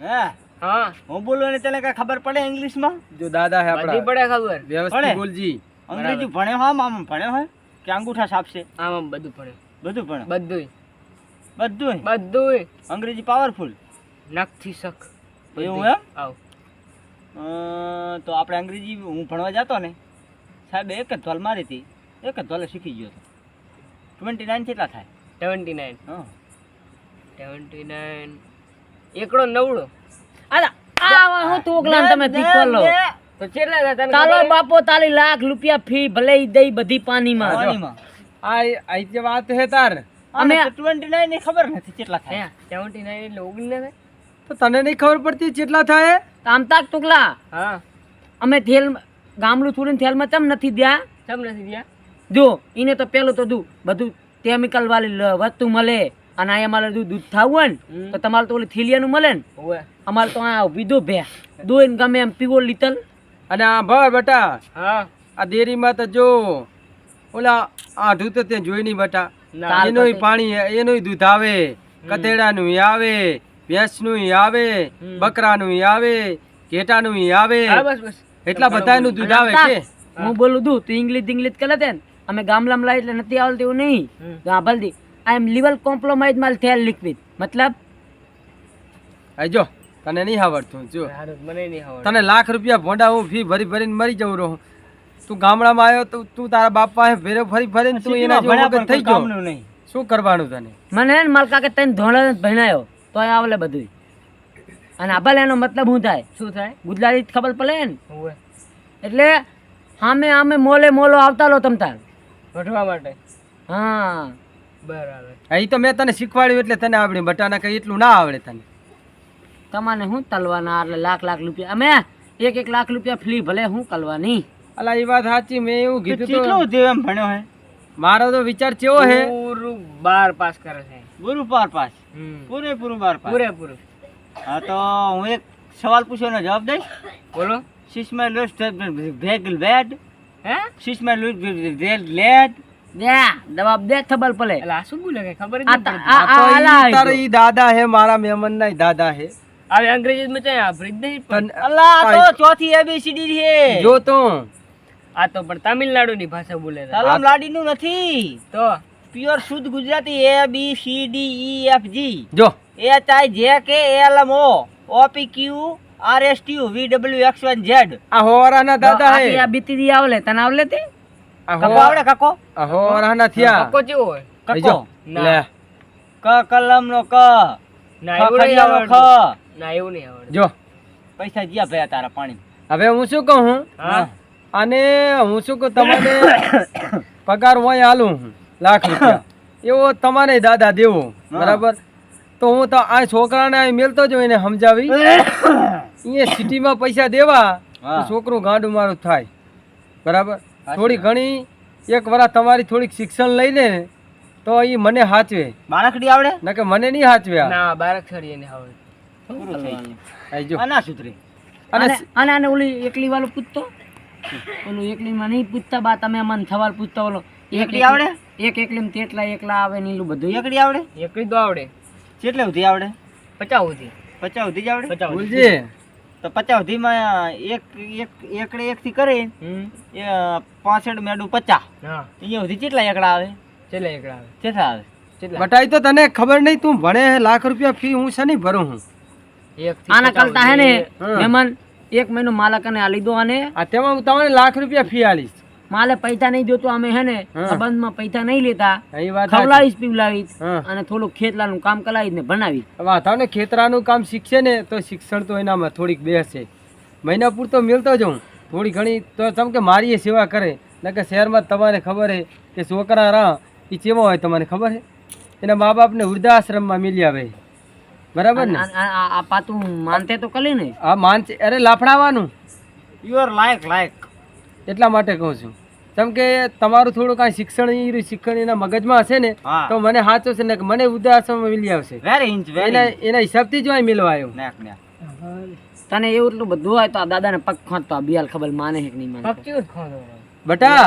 હે? હા. હું બોલું ને તને કઈ ખબર પડે ઇંગ્લિશમાં? જો દાદા હે બધી પડે ખબર? વ્યવસ્થિત બોલજી. અંગ્રેજી ભણ્યો હા મામા ભણ્યો હોય કે અંગૂઠા છાપશે? આમ આમ બધું ભણ્યો બધું ભણે? બધું બધું બધું અંગ્રેજી પાવરફુલ નખથી શક. એવું બધુંય. એમ? આવ. તો આપણે અંગ્રેજી હું ભણવા જતો ને સાહેબ એક જ ધોલ મારી હતી. એક જ ધોલે શીખી ગયો હતો. ટ્વેન્ટી નાઇન કેટલા થાય? ટ્વેન્ટી નાઇન હા. સેવન્ટી નાઇન એકડો નવડો. અલા આ હું તોકલાન તમે પીકો લો. તો કેટલા તને તાલો બાપો તાલી લાખ રૂપિયા ફી ભલે ઈ દઈ બધી પાણીમાં પાણીમાં આ આ જે વાત હે તાર અમે અમે- ટ્વેન્ટી નાઇનની ખબર નથી કેટલા થાય. હે સેવન્ટી નાઇન એટલે ઓગણીસ ને? તો તને નહીં ખબર પડતી કેટલા થાય? આમ તાક ટુકલા હા. અમે થેલ ગામડું છોડીને થેલમાં ચમ નથી દ્યા? સમ નથી ગયા જો એને તો પેલું તો દુ બધું કેમિકલ વાળી વસ્તુ મળે. અને અહીંયા અમારે દૂધ થાવું હોય ને તો તમારે તો ઓલી થેલિયાનું મળે ને. અમારે તો આ પીધો ભે દોઈને ગમે એમ પીવો લીતલ. અને આ ભર બેટા હા. આ દેરીમાં તો જો ઓલા આઢું તો ત્યાં જોઈ નહીં બેટા. ના. તાલ એનું પછી. પાણી એનું દૂધ આવે કતેડાનું આવે ભેંસનું આવે. બકરાનું આવે ઘેટાનું આવે. હા બસ બસ. એટલા બધાનું દૂધ આવે છે હું બોલું દૂધ તું ઇંગ્લિશ ઇંગ્લિશ કરે તે ને. અમે ગામડામાં લાવી એટલે નથી આવડતું એવું નહીં. હમ. આઈ એમ લીવલ કોમ્પ્રોમાઇઝ માલ થેલ લિક્વિડ મતલબ? જો તને નહીં આવડતું જો. મને નહીં ખબર તને લાખ રૂપિયા ભોંડા હું ફી ભરી ભરીને મરી જવું રહું. તું ગામડામાં આવ્યો તો તું તારા બાપ પાસે ફેરે ફરી ફરીને તું એના જેવો થઈ ગયો. નહીં. શું કરવાનું તને? મને ને માલકા કે તને ધોળા ભણાયો તો આવલે બધું અને આભાલ એનો મતલબ શું થાય. શું થાય? ગુજરાતી ખબર પડે ને? એટલે સામે આમે મોલે મોલો આવતા લો તમ તાર. વઢવા માટે. હા. બરાબર. એ તો મેં તને શીખવાડ્યું એટલે તને આવડ્યું બટાના કઈ એટલું ના આવડે તને. તમારે શું તલવાના એટલે લાખ લાખ રૂપિયા અમે એક એક લાખ રૂપિયા ફ્લી ભલે શું કલવાની અલા એ વાત સાચી. મેં એવું તો કીધું કેટલું તો ભણ્યો હે? મારો તો વિચાર કેવો હે? પૂરું બાર પાસ કરે છે. ગુરુ બાર પાસ. પૂરેપૂરું બાર પાસ? પૂરેપૂરું. હા તો હું એક સવાલ પૂછ્યો એનો જવાબ દઈશ. બોલો. સિક્સ માઇલ ભેગ બેડ હે? સિક્સ માઇલ લેડ. દે જવાબ દે ખબર પડે. એટલે શું બોલે કઈ ખબર જ આ નહીં તા- પડતી. આ- આ તો આ ઈ આલા આવી તારા ગયો. ઈ દાદા હે મારા મહેમાન ના દાદા હે. આવે અંગ્રેજી માં ચાય આપણી જ નહીં પણ તન- તો ચોથી એબીસીડી છે જો તો. આ તો પણ તમિલનાડુ ની ભાષા બોલે છે. નું નથી. તો? પ્યોર શુદ્ધ Gujarati A B C D E F G. જો H I J K L M O O P Q R S T V W X one Z આ હોવારાના દાદા આખી હે. આ બીતી દી આવલે. તને આવલે તે? કકો આવડે કકો? અહો હોવારાના થયા. પક્કો ચેવો હોય. કકો? લે. ક કલમ નો ક. ના એવું નહીં આવડે ના એવું નહીં આવડે જો. પૈસા ગયા ભયા તારા પાણી હવે હું શું કહું? હું. અને હું શું કહું તમને પગાર હોય હાલું હું લાખ રૂપિયા. એવો તમારે દાદા દેવો બરાબર? તો હું તો આ છોકરાને અહીં મેલતો જ એને સમજાવી? અહીંયા સિટીમાં પૈસા દેવા છોકરું ગાંડું મારું થાય. બરાબર? થોડી ઘણી એક વરા તમારી થોડીક શિક્ષણ લઈને ને તો એ મને હાચવે. બારાખડી આવડે? નકે મને નહીં હાચવે ના બારાખડી એને આવડે ના સુધરી. અને આને ઓલી એકલી વાળું પૂછતો. ઓલું એકલી માં નહીં પૂછતા બા તમે મને સવાલ પૂછતા ઓલો એકલી આવડે? એક એકલી માં તેટલા એકલા આવે ને એલું બધું. એકડી આવડે? એકલી તો આવડે. કેટલે સુધી આવડે? પચાસ સુધી. પચાસ સુધી જ આવડે? પચાસ તો પચાસ સુધીમાં એક એક એકડે એકથી કરી હમ. એ પાસઠ મેડું પચાસ. હા. અહીંયા સુધી કેટલા એકડા આવે? કેટલા એકડા આવે? કેટલા આવે. બટાઈ તો તને ખબર નહીં તું ભણે લાખ રૂપિયા ફી હું છે નહીં ભરું હું? આના કરતા હે ને. મહેમાન એક મહિનો માલક અને આ લીધો અને આ તેમાં હું તમને લાખ રૂપિયા ફી આલીશ. માલે પૈસા નહીં જોતો અમે હે ને સંબંધમાં પૈસા નહીં લેતા. ખવડાવીશ પીવડાવીશ હા. અને થોડુંક ખેતલાનું કામ કરાવીશ ને ભણાવીશ. વાંધો ને ખેતરાનું કામ શીખશે ને તો શિક્ષણ તો એનામાં થોડીક બેસશે મહિના પૂરતો મિલતો જાઉં. થોડી ઘણી તો તમ કે મારી સેવા કરે. ને કે શહેરમાં તમારે ખબર હે કે છોકરા રા એ ચેવો હોય તમને ખબર હે? એના મા બાપને વૃદ્ધાશ્રમમાં મિલી આવે બરાબર ને? આ પાતું માનતે તો કલી ને? આ માનતે અરે લાફડાવાનું. યુ આર લાયક લાયક એટલા માટે કહું છું. જેમ કે તમારું થોડું કાંઈ શિક્ષણ શિક્ષણ એના મગજમાં હશે ને તો મને સાચો છે ને મને વૃદ્ધાશ્રમમાં મિલી આવશે. એના એના હિસાબથી જ અહીં મિલવા આવ્યો. તને એવું એટલું બધું હોય તો આ દાદાને પગ ખોંચતો આ બિયાલ ખબર માને કે નહીં માને. બટા!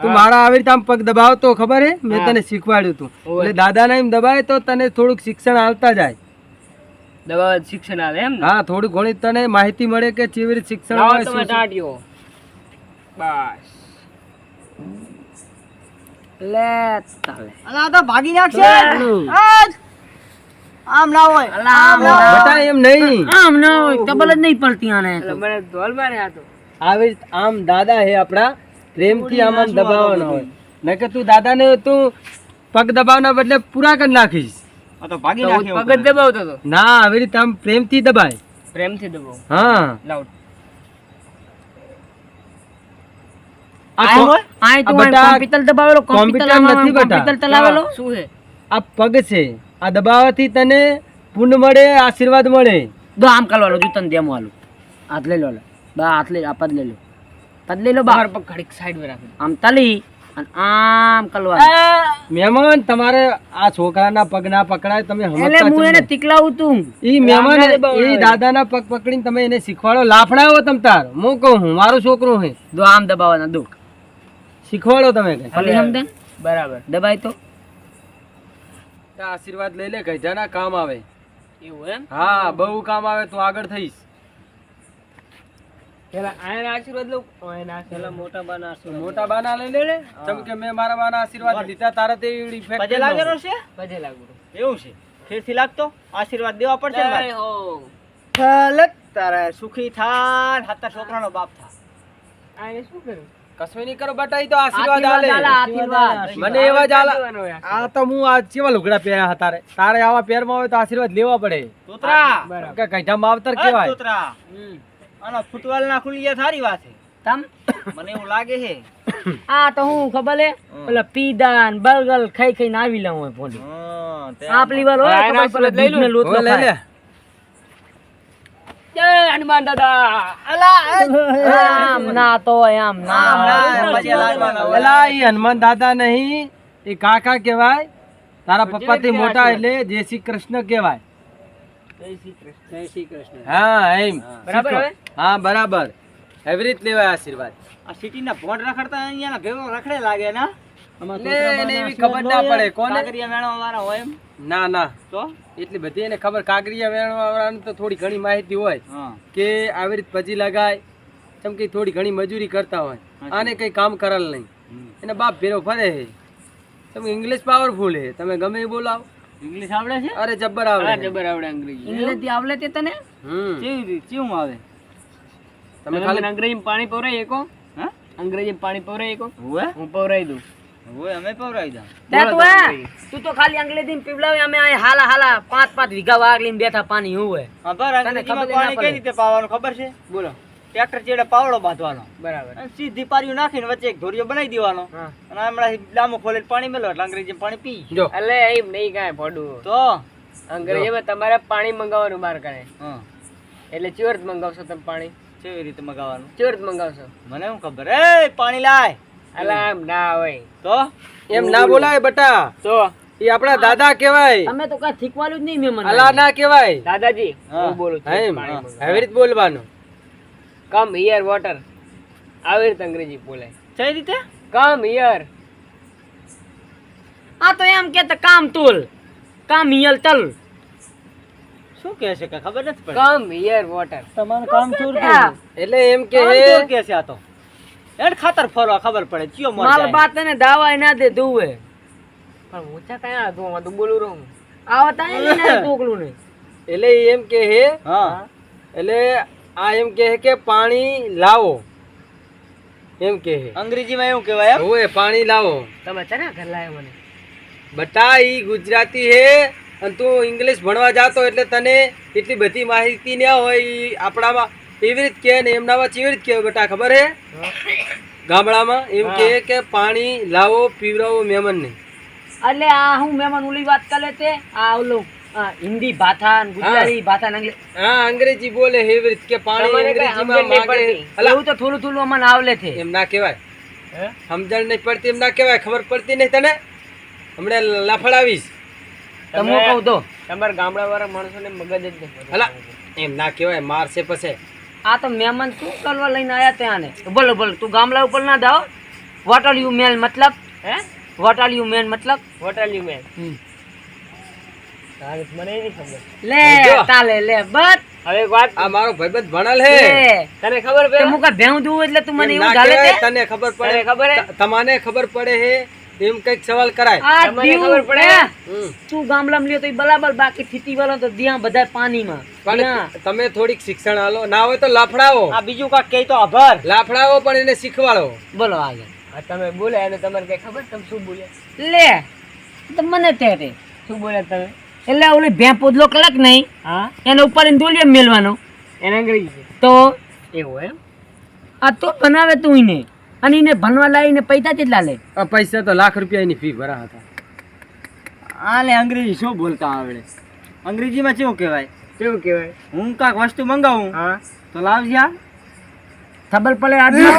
તું મારા આવી રીતે આમ પગ દબાવતો ખબર હે? મેં તને શીખવાડ્યું તું. એટલે દાદાને એમ દબાય તો તને થોડુંક શિક્ષણ આવતા જાય. દબાવ શિક્ષણ આવે એમ હા થોડું ઘણી તને માહિતી મળે કે કેવી રીતે શિક્ષણ આવે. બસ. લે તાલે અલા તો ભાગી નાખશે આમ ના હોય. આમ ના હોય. બેટા એમ નહીં. આમ ના હોય. ખબર જ નહીં પડતી આને એટલે મને ધોલ મારે હતો આવી આમ દાદા હે આપણા. પ્રેમથી આમ આમ દબાવવાનો હોય. નકે તું દાદાને તું પગ દબાવના બદલે પૂરા કરી નાખીશ. આ તો ભાગી તો પગ દબાવતો ના આવી રીતે આમ પ્રેમથી દબાય. પ્રેમથી દબાવ. હા. લાઉડ આ આમ કો- હોય? આય તો આ બેટા, કોમ્પ્યુટર દબાવેલો કોમ્પ્યુટર કોમ્પ્યુટર નથી કોમ્પ્યુટર ચલાવેલો? શું છે? આ પગ છે. આ દબાવવાથી તને પુણ્ય મળે આશીર્વાદ મળે. દો આમ કરવાનો તું તને દેમો આલું હાથ લઈ લો બા હાથ લઈ પદ લઈ લો. પદ લઈ લો બહાર પગ ઘડીક સાઈડમાં આમ તલી અને આમ કરવાનું. મહેમાન તમારે આ છોકરાના પગ ના પકડાય તમે એટલે હું એને નહીં? તીકલાવું તું. ઈ મહેમાન એ દાદાના પગ પકડીને તમે એને શીખવાડો. લાફડાવો તમ તાર. હું કહું હું મારો છોકરો હે. દો આમ દબાવવાના દો. શીખવાડો તમે કઈ. સમજે બરાબર. દબાય તો. આશીર્વાદ લઈ લે ગઈઢાના કામ આવે. એવું એમ? હા બહુ કામ આવે તું આગળ થઈશ. પેલા આયના આશીર્વાદ લઉં? આયના પેલા મોટા બાના મોટા બાના લઈ લે ને? જેમ કે મેં મારા બાના આશીર્વાદ લીધા તારા તે ઈડી ફેક્ટરી પજે છે? પજે એવું છે. ફેરથી લાગતો? આશીર્વાદ દેવા પડશે ને ભાઈ? હો. તારે સુખી થાન. હાથા છોકરાનો બાપ થા. આને શું કર્યું? કશું નહીં કરો બટા તો આશીર્વાદ આશીર્વાદ આલે. આલે, મને એવા જ આલા આ તો હું આ ચેવા લુગડા પહેર્યા હતા તારે તારે આવા પહેરમાં હોય તો આશીર્વાદ લેવા પડે. તોતરા. કે કઈઠા માવતર કેવાય તોતરા. ફૂટવાલ ના ખુલી ગયા સારી વાત છે. તમ મને એવું લાગે છે. આ તો હું ખબર હે? પેલા પીદા ને બર્ગર ખાઈ ખાઈને આવી લઉં હોય પોલી હં, તે આપલી વાર હોય લઈ લઉં. લઈ લે. જય હનુમાન દાદા ના તો ના. અલા ઈ હનુમાન દાદા નહીં એ કાકા કહેવાય તારા પપ્પા થી મોટા એટલે જય શ્રી કૃષ્ણ. કહેવાય જય શ્રી કૃષ્ણ જય શ્રી કૃષ્ણ હા એમ. બરાબર હા બરાબર. એવી રીત લેવાય આશીર્વાદ. આ સિટીના ભોંડ રખડતા અહીંયાના ભેગો રખડે લાગે ના? એવી ખબર ના પડે. કોને? કાંકરિયા વાળા હોય એમ? ના ના. તો? એટલી બધી એને ખબર કાગરિયા વેણવાળાને તો થોડી ઘણી માહિતી હોય કે આવી રીતે પછી લગાય જેમ કે થોડી ઘણી મજૂરી કરતા હોય. આને કઈ કામ કરેલ નહીં. એને બાપ ભેરો ફરે છે. તમે ઇંગ્લિશ પાવરફુલ છે. તમે ગમે એ બોલાવો. ઇંગ્લિશ આવડે છે? અરે જબ્બર આવડે જબ્બર આવડે અંગ્રેજી. ઇંગ્લિશથી આવડે તે તને? કેવી રીતે? કેવું આવે? તમે ખાલી અંગ્રેજી અંગ્રેજીમાં પાણી પવરાઈ એકો હા અંગ્રેજીમાં પાણી પવરાઈ કો હું પવરાઈ દઉં. હોય અમે પવરાઈ દઉં. તે તું તો હે તું તો ખાલી અંગ્રેજી પીવડાવે અમે હાલા હાલા પાંચ પાંચ વીઘા વાગ લઈને બેઠા પાણી હું પાણી કઈ રીતે પાવાનું ખબર છે? બોલો. ટ્રેક્ટર ચેડે પાવડો બાંધવાનો. બરાબર. સીધી પારીઓ નાખીને વચ્ચે એક ધોરિયો બનાવી દેવાનો. અને હમણાં ડામો ખોલે પાણી મેલો એટલે અંગ્રેજી પાણી પી. જો. એટલે એમ નહીં કાંઈ ભડું. તો? અંગ્રેજીમાં તમારે પાણી મંગાવવાનું બહાર કરે હા. એટલે ચિવર્ત મંગાવશો તમે પાણી. કેવી રીતે મંગાવવાનું? કેવી રીતે મંગાવશો? મને શું ખબર? એ પાણી લાય. એમ ના હોય. તો? એમ ના બોલાય બટા. તો? એ આપણા દાદા કહેવાય. અમે તો કઈ શીખવાડ્યું જ નહીં મેં મને અલા ના કહેવાય. દાદાજી હું. બોલું છું. એમ પાણી રીતે બોલવાનું. કમ હિયર વોટર આવી રીતે અંગ્રેજી બોલાય. કઈ રીતે? કમ હિયર આ તો એમ કે કામ તુલ. કામ હિયર તલ. શું કહે છે કે ખબર નથી પડી? કમ હિયર વોટર તમારું કામ થોર એટલે એમ કે કે છે આ તો? એડ ખાતર ફરવા ખબર પડે ચિયો મર માલ બાત ને દાવા ના દે દુવે પણ ઊંચા કયા હતું હું તો બોલું રહું. આવતા નહીં ટોકલું ને. એટલે એમ કે હે હા. એટલે આ એમ કે હે કે પાણી લાવો. એમ કે હે. અંગ્રેજીમાં એવું કહેવાય એમ? પાણી લાવો. તમે ચના ઘર લાવ્યો મને? બટા ઈ ગુજરાતી હે અને તું ઇંગ્લિશ ભણવા જાતો એટલે તને એટલી બધી માહિતી ના હોય આપણામાં. એવી રીત કે ને એમનામાં ચેવી રીત કે બેટા ખબર હે? ગામડામાં એમ કે કે પાણી લાવો પીવડાવો મહેમાનને એટલે આ હું મહેમાન ઓલી વાત કરે તે આ ઓલું હિન્દી ભાષા ને ગુજરાતી ભાષા હા અંગ્રેજી બોલે એવી રીત કે પાણી અંગ્રેજીમાં માંગે એવું તો થોડું થોડું અમને આવલે છે. એમ ના કહેવાય. સમજણ નહીં પડતી એમ ના કહેવાય. ખબર પડતી નહીં તને? હમણાં લફડાવીશ. તમે કહું તો. તમારા ગામડા વાળા માણસોને મગજ જ હલા એમ ના કહેવાય મારશે પછી. આ તો મહેમાન શું કરવા લઈને આવ્યા ત્યાં ને? બોલો બોલો તું ગામડા ઉપર ના જાઓ. વોટ આર યુ મેન મતલબ? હે? વોટ આર યુ મેન મતલબ? હોટલ યુ મેન તારે તો મને નહીં ખબર. લે જો. તાલે લે બસ. હવે એક વાત આ મારો ભાઈબંધ ભણેલ હે લે તને ખબર તે પેલા મુકા ભેહું દઉં એટલે તું મને એમ એવું ના ગાલે કહેવાય, તે તને ખબર પડે? ખબર હે? ત- તમને ખબર પડે હે? એમ કંઈક સવાલ કરાય. આ તમને ખબર પડે? તું ગામલામ લ્યો તો બરાબર બાકી સિટી વાળો તો ધ્યાન બધા પાણીમાં. પણ તમે થોડીક શિક્ષણ આલો. ના હોય તો લાફડાવો. આ બીજું કાંક કહે તો આભાર. લાફડાવો પણ એને શીખવાડો. બોલો આગળ. આ તમે બોલ્યા અને તમારે કઈ ખબર? તમે શું બોલે? લે તો મને તે શું બોલ્યા તમે? એટલે ઓલે ભેં પોદલો કલક નહીં. હા? એના ઉપર એને દોલીએ મેલવાનો. એને અંગ્રેજી તો? એવું એમ? આ તો બનાવે તું એને. અને એને ભણવા લાવીને પૈસા કેટલા લે? પૈસા તો લાખ રૂપિયા એની ફી ભરા હતા. આને અંગ્રેજી શું બોલતા આવડે? અંગ્રેજીમાં કેવું કહેવાય? કેવું કહેવાય? હું કાંક વસ્તુ મંગાવું. હા. તો લાવજે ખબર પડે આજનો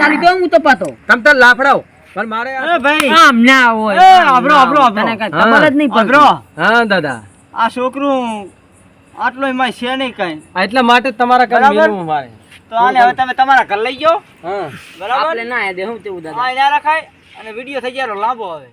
તારી તો હું તમ તો લાફડાવો પણ મારે આ- ભાઈ. આમ ના હોય. આબરો, આબરો, તને કાંઈ હા. ખબર જ નહીં આબરો હા દાદા. આ છોકરું આટલો એમાં છે નહીં કઈ. એટલા માટે તમારા ઘરે મારે. તો આને હવે તમે તમારા ઘર લઈ જાઓ હા. બરાબર? આપણે ના દે હું તેવું દાદા? આ ના રખાય અને વીડિયો થઈ ગયો લાંબો આવે